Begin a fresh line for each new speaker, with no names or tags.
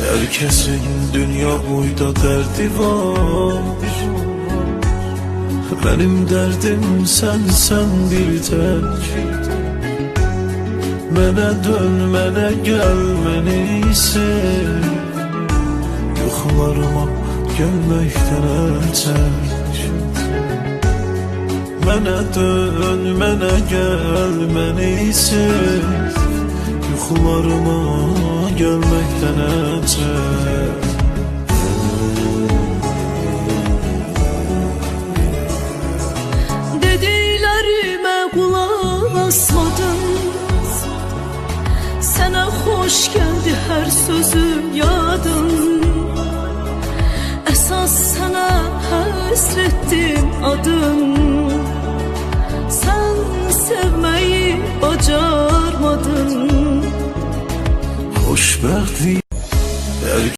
Herkesin dünya boyda derdi var. Benim derdim sen sen bir tek Mene dön mene gel meni sev Yuxularıma gelmekten ötək Mənə dön, mənə gəl, məni sev Yuxularıma
kulak asmadın. Sana hoş geldi her sözüm yadın. Esas sana hasrettim adın
وقتی